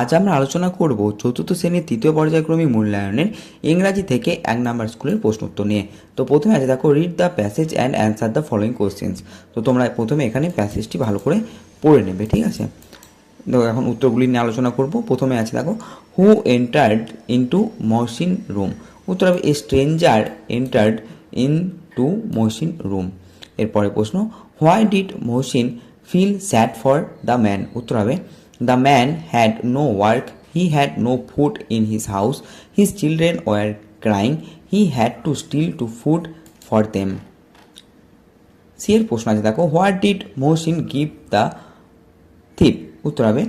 আজ আমরা আলোচনা করব চতুর্থ শ্রেণির তৃতীয় পর্যায়ক্রমিক মূল্যায়নের ইংরাজি থেকে এক নাম্বার স্কুলের প্রশ্ন উত্তর নিয়ে। তো প্রথমে আছে দেখো read the passage and answer the following questions তো তোমরা প্রথমে এখানে প্যাসেজটি ভালো করে পড়ে নেবে, ঠিক আছে? দেখো এখন উত্তরগুলি নিয়ে আলোচনা করব। প্রথমে আছে দেখো who entered into Mohsin room উত্তর হবে a stranger entered into Mohsin room এরপরে প্রশ্ন why did Mohsin feel sad for the man উত্তর হবে the man had no work he had no food in his house his children were crying he had to steal to food for them C এর প্রশ্ন আছে, দেখো what did Mohsin give the thief উত্তর হবে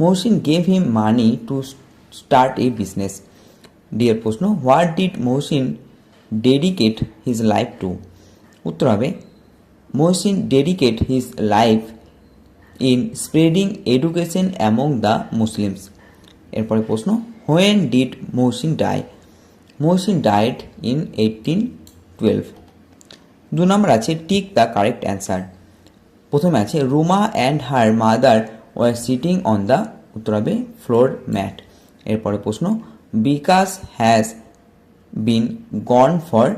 Mohsin gave him money to start a business D এর প্রশ্ন what did Mohsin dedicate his life to উত্তর হবে Mohsin dedicate his life in spreading education among the Muslims এরপরে প্রশ্ন when did Mohsin die Mohsin died in eighteen twelve দু নম্বর আছে tick the correct answer প্রথমে আছে Ruma and her mother were sitting on the উত্তর হবে floor mat এরপরে প্রশ্ন, Bikash has been gone for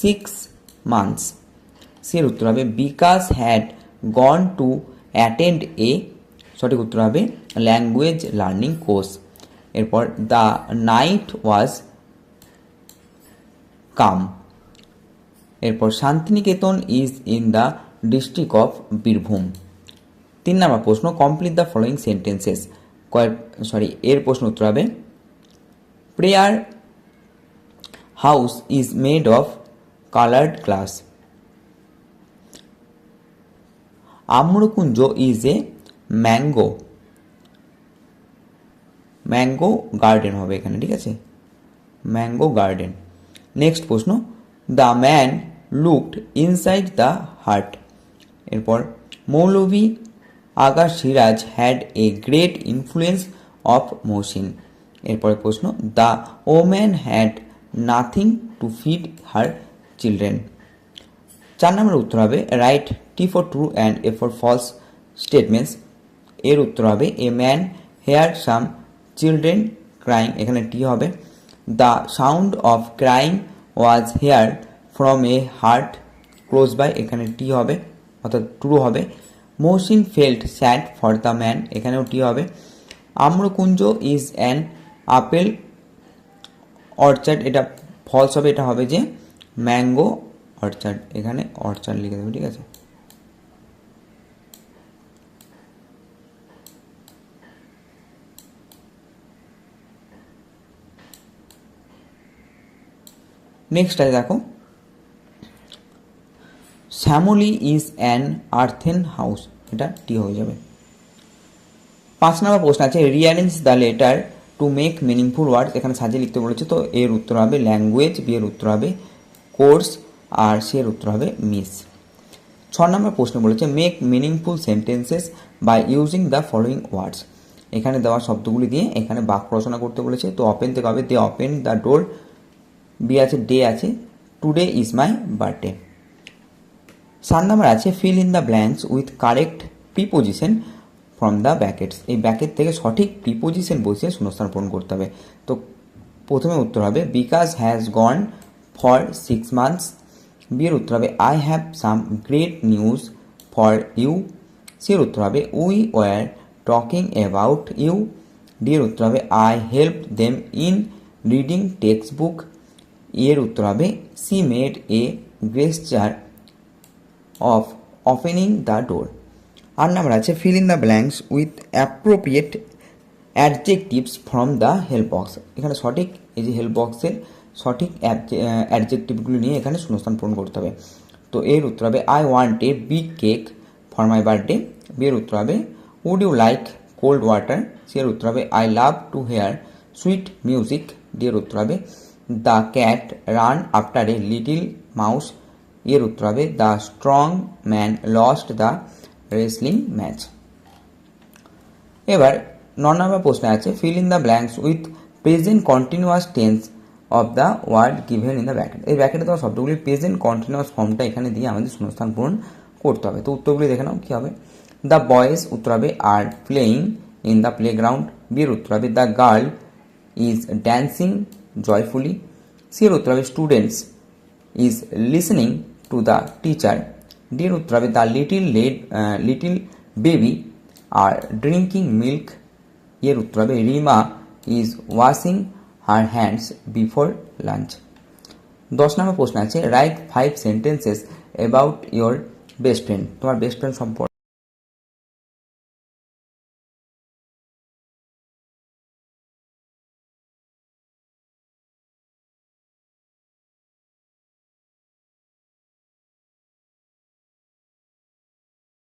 six months সে উত্তর হবে, Bikash had gone to attend a সঠিক উত্তর হবে ল্যাঙ্গুয়েজ লার্নিং কোর্স এরপর দ্য নাইট ওয়াজ কাম এরপর Santiniketan is in the district of Birbhum. তিন নম্বর প্রশ্ন কমপ্লিট দ্য ফলোয়িং সেন্টেন্সেস কয়েক সরি এর প্রশ্ন উত্তর হবে prayer house is made of coloured glass Amrakunja is a mango mango garden হবে এখানে, ঠিক আছে? ম্যাঙ্গো গার্ডেন নেক্সট প্রশ্ন the man looked inside the hut এরপর, Maulvi Aga Siraj had a great influence of Mohsin এরপরে প্রশ্ন the woman had nothing to feed her children চার নম্বরের উত্তর হবে write T for true and a for false statements এর উত্তর হবে a man hear some children crying এখানে টি হবে the sound of crying was hear from a hut close by এখানে টি হবে, অর্থাৎ ট্রু হবে। Mohsin felt sad for the man এখানেও টি হবে Amrakunja is an apple orchard এটা false হবে, এটা হবে যে ম্যাঙ্গো অর্চার্ড এখানে অর্চার্ড লিখে দেবে, ঠিক আছে? নেক্সট আছে দেখো। Shyamali is an earthen house এটা টি হয়ে যাবে। পাঁচ নম্বর প্রশ্ন আছে rearrange the letter to make meaningful words এখানে সাজিয়ে লিখতে বলেছে তো, এর উত্তর হবে ল্যাঙ্গুয়েজ বি এর উত্তর হবে কোর্স আর সি এর উত্তর হবে মিস ছ নম্বর প্রশ্ন বলেছে make meaningful sentences by using the following words এখানে দেওয়া শব্দগুলি দিয়ে এখানে বাক্য রচনা করতে বলেছে। তো ওপেন থেকে হবে they open the door B আছে ডে আছে টুডে ইজ মাই বার্থডে সাত নাম্বার আছে fill in the blanks with correct preposition from the brackets এই ব্যাকেট থেকে সঠিক প্রিপোজিশন বসিয়ে শূন্যস্থান পূরণ করতে হবে। তো প্রথমে উত্তর হবে, Bikash has gone for six months বিয়ের উত্তর হবে I have some great news for you সির উত্তর হবে we were talking about you ডিয়ের উত্তর হবে I help them in reading text book এর উত্তর হবে she made a gesture of opening the door. R number আছে fill in the blanks with appropriate adjectives from the help box এখানে সঠিক, এই যে হেল্প বক্সের সঠিক অ্যাডজেক্টিভগুলি নিয়ে এখানে শূন্যস্থান পূরণ করতে হবে। তো এর উত্তর হবে I want a big cake for my birthday B এর উত্তর হবে would you like cold water C এর উত্তর হবে I love to hear sweet music D এর উত্তর হবে the cat run after a little mouse. এর উত্তর হবে the strong man lost the wrestling match. এবার ন নম্বর প্রশ্নে আছে, fill in the blanks with present continuous tense of the word given in the bracket. এই ব্র্যাকেটে দেওয়া শব্দগুলি প্রেজেন্ট কন্টিনিউয়াস ফর্মটা এখানে দিয়ে আমাদের শূন্যস্থান পূরণ করতে হবে। তো উত্তরগুলি দেখে নাও কী হবে। দ্য বয়েজ উত্তর হবে are playing in the playground B উত্তর হবে দ্য গার্ল ইজ ড্যান্সিং হবে students is listening to the teacher D এর উত্তর হবে the little lad little baby are drinking milk এর উত্তর হবে Rima is washing her hands before lunch দশ নম্বর প্রশ্ন আছে write five sentences about your best friend তোমার বেস্ট ফ্রেন্ড সম্পর্কে